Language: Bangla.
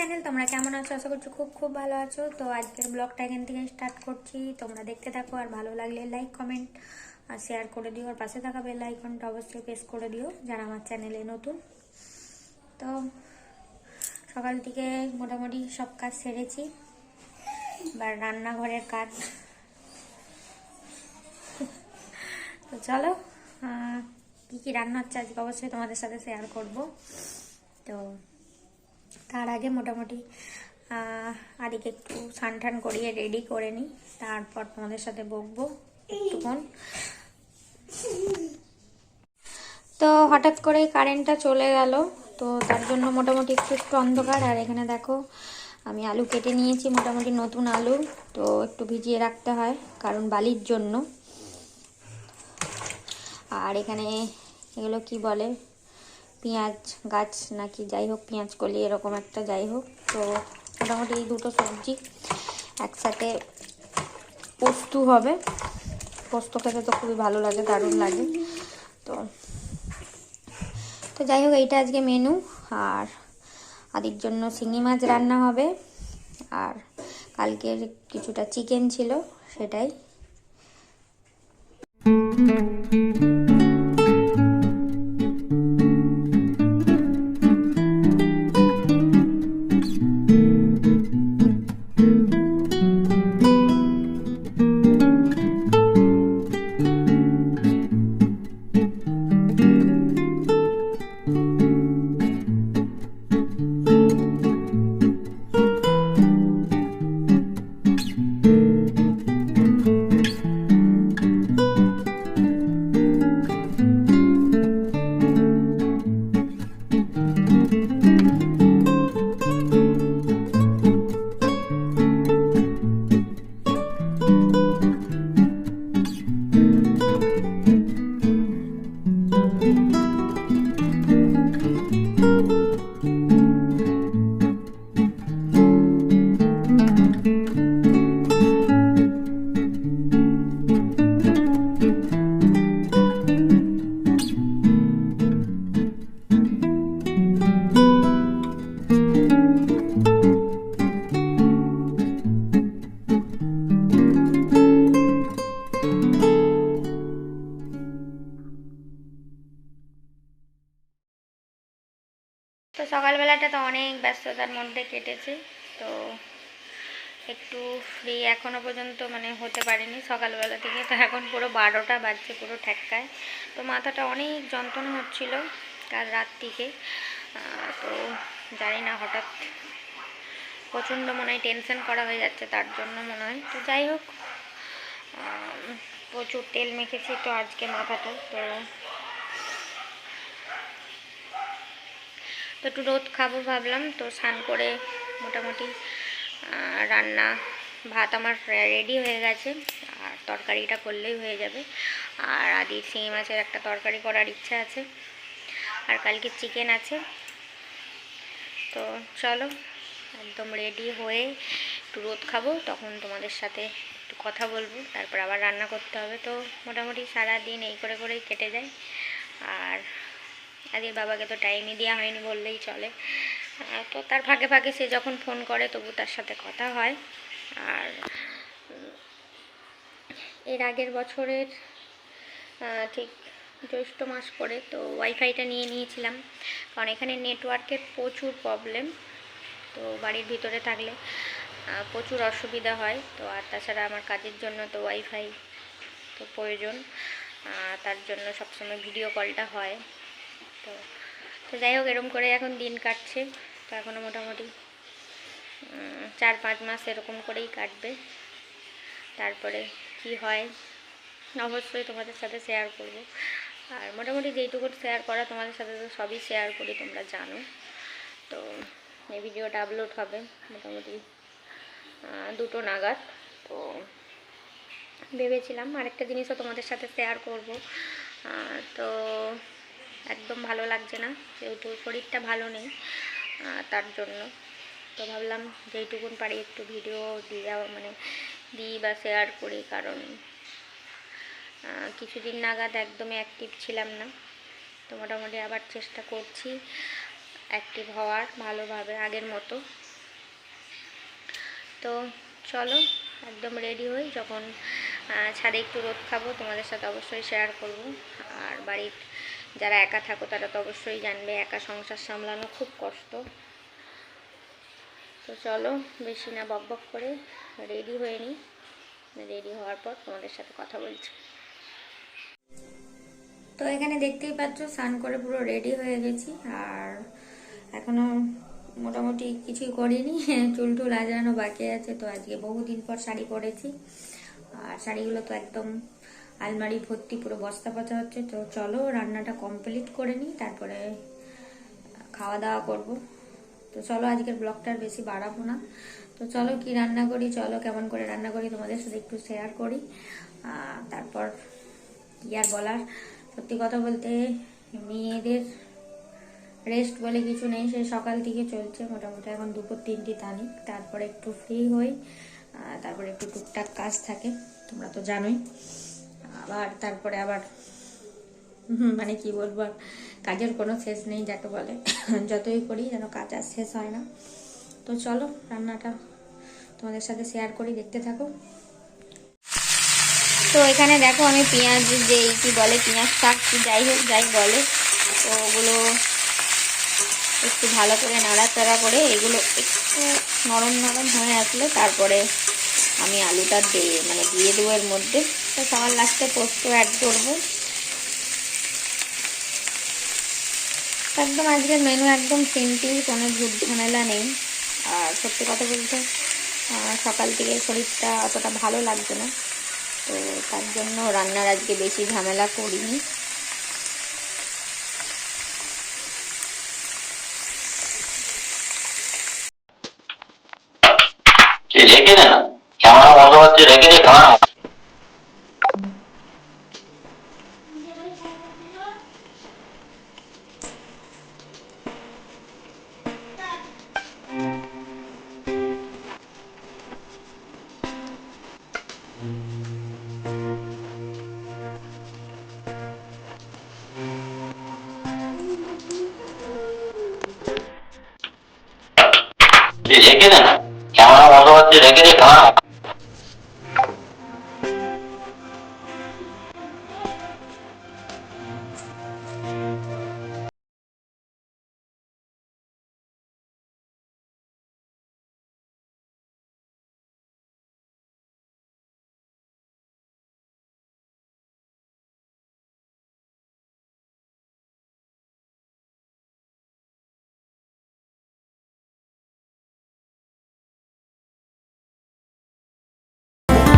চ্যানেল তোমরা কেমন আছো? আশা করছি খুব খুব ভালো আছো। তো আজকের ব্লগটা এখান থেকে স্টার্ট করছি। তোমরা দেখতে থাকো, আর ভালো লাগলে লাইক কমেন্ট আর শেয়ার করে দিও। আর পাশে থাকা বেল আইকনটা অবশ্যই প্রেস করে দিও, যারা আমার চ্যানেলে নতুন। তো সকাল থেকে মোটামুটি সব কাজ সেরেছি। এবার রান্নাঘরের কাজ। তো চলো কী কী রান্না হচ্ছে আজকে অবশ্যই তোমাদের সাথে শেয়ার করব। তো তার আগে মোটামুটি আদিকে একটু স্নান টান করিয়ে রেডি করে নিই। তারপর তোমাদের সাথে বকবো একটুক্ষণ। তো হঠাৎ করে কারেন্টটা চলে গেল। তো তার জন্য মোটামুটি একটু একটু অন্ধকার। আর এখানে দেখো, আমি আলু কেটে নিয়েছি, মোটামুটি নতুন আলু। তো একটু ভিজিয়ে রাখতে হয়, কারণ বালির জন্য। আর এখানে এগুলো কি বলে? পেঁয়াজ গাছ নাকি যাই হোক, পেঁয়াজ কলি এরকম একটা যাই হোক। তো মোটামুটি এই দুটো সবজি একসাথে পোস্ত হবে। পোস্ত খেতে তো খুবই ভালো লাগে, দারুণ লাগে। তো তো যাই হোক, এইটা আজকে মেনু আর আদির জন্য শিঙি মাছ রান্না হবে। আর কালকের কিছুটা চিকেন ছিল, সেটাই। তো সকালবেলাটা তো অনেক ব্যস্ততার মধ্যে কেটেছে, তো একটু ফ্রি এখনও পর্যন্ত মানে হতে পারিনি সকালবেলা থেকে। তো এখন পুরো বারোটা বাজছে পুরো ঠেক্কায়। তো মাথাটা অনেক যন্ত্রণা হচ্ছিল কাল রাত থেকে তো জানি না, হঠাৎ প্রচণ্ড মনে হয় টেনশন করা হয়ে যাচ্ছে তার জন্য মনে হয়। তো যাই হোক প্রচুর তেল মেখেছি তো আজকে মাথাটা। তো তো একটু রোদ খাব ভাবলাম, তো স্নান করে মোটামুটি রান্না, ভাত আমার রেডি হয়ে গেছে, আর তরকারিটা করলেই হয়ে যাবে। আর আদি শিঙি মাছের একটা তরকারি করার ইচ্ছা আছে, আর কালকে চিকেন আছে। তো চলো, একদম রেডি হয়ে একটু রোদ খাব, তখন তোমাদের সাথে একটু কথা বলব, তারপর আবার রান্না করতে হবে। তো মোটামুটি সারা দিন এই করে করেই কেটে যায়, আর আদির বাবাকে তো টাইমই দেওয়া হয়নি বললেই চলে। তো তার ফাঁকে ফাঁকে সে যখন ফোন করে, তবু তার সাথে কথা হয়। আর এর আগের বছরের ঠিক জ্যৈষ্ঠ মাস করে তো ওয়াইফাইটা নিয়ে নিয়েছিলাম। কারণ এখানে নেটওয়ার্কের প্রচুর প্রবলেম তো বাড়ির ভিতরে থাকলে প্রচুর অসুবিধা হয়। তো আর তাছাড়া আমার কাজের জন্য তো ওয়াইফাই তো প্রয়োজন। তার জন্য সবসময় ভিডিও কলটা হয়। তো তো যাই হোক এরকম করে এখন দিন কাটছে। তো এখনও মোটামুটি চার পাঁচ মাস এরকম করেই কাটবে। তারপরে কি হয়, অবশ্যই তোমাদের সাথে শেয়ার করব। আর মোটামুটি যেইটুকু শেয়ার করা তোমাদের সাথে তো সবই শেয়ার করি, তোমরা জানো। তো, এই ভিডিওটা আপলোড হবে মোটামুটি দুটো নাগাদ। তো, ভেবেছিলাম আরেকটা জিনিসও তোমাদের সাথে শেয়ার করব। তো একদম ভালো লাগছে না, যেহেতু শরীরটা ভালো নেই তার জন্য। তো ভাবলাম যেইটুকুন পারি একটু ভিডিও দেওয়া মানে দিই বা শেয়ার করি, কারণ কিছুদিন নাগাদ একদমই অ্যাক্টিভ ছিলাম না। তো মোটামুটি আবার চেষ্টা করছি অ্যাক্টিভ হওয়ার ভালোভাবে, আগের মতো। তো চলো, একদম রেডি হই, যখন ছাদে একটু রোদ খাব, তোমাদের সাথে অবশ্যই শেয়ার করব। আর বাড়ির যারা একা থাকো, তারা তো অবশ্যই জানবে, একা সংসার সামলানো খুব কষ্ট। তো চলো, বেশি না বক বক করে রেডি হয়ে নিই রেডি হওয়ার পর তোমাদের সাথে কথা বলছি। তো এখানে দেখতেই পাচ্ছ, স্নান করে পুরো রেডি হয়ে গেছি, আর এখনও মোটামুটি কিছুই করিনি। চুল টুল আজানো বাকি আছে, তো আজকে বহুদিন পর শাড়ি পরেছি। আর শাড়িগুলো তো একদম আলমারি ভর্তি পুরো বস্তা পচা হচ্ছে, তো চলো রান্নাটা কমপ্লিট করে নিই, তারপরে খাওয়া দাওয়া করব। তো চলো আজকের ব্লগটা আর বেশি বাড়াবো না। তো চলো কি রান্না করি, চলো কেমন করে রান্না করি তোমাদের সাথে একটু শেয়ার করি। তারপর কি আর বলার? সত্যি কথা বলতে মেয়েদের রেস্ট বলে কিছু নেই সেই সকাল থেকে চলছে, মোটামুটি এখন দুপুর তিনটি তারিখ তারপরে একটু ফ্রি হই তারপরে একটু টুকটাক কাজ থাকে, তোমরা তো জানোই। আবার তারপরে আবার মানে কি বলব, আর কাজের কোনো শেষ নেই, যাকে বলে। যতই করি যেন কাজ আর শেষ হয় না। তো চলো, রান্নাটা তোমাদের সাথে শেয়ার করি, দেখতে থাকো। তো এখানে দেখো আমি পেঁয়াজ, যে কি বলে, পেঁয়াজ শাক যাই হোক, যাই বলে, তো ওগুলো একটু ভালো করে নাড়াচাড়া করে এগুলো একটু নরম নরম হয়ে আসলে তারপরে আমি আলুটা দিয়ে মানে দিয়ে দেবো এর মধ্যে। তো সবার লাস্টে পোস্ত অ্যাড করব। একদম আজকের মেনু একদম সিম্পল কোনো ঝুট ঝামেলা নেই। আর সত্যি কথা বলতে সকাল থেকে শরীরটা অতটা ভালো লাগছে না। তো তার জন্য রান্নার আজকে বেশি ঝামেলা করিনি। 양아 원소같이 레벨이 강한 얘기는 양아 원소같이 레벨이 강한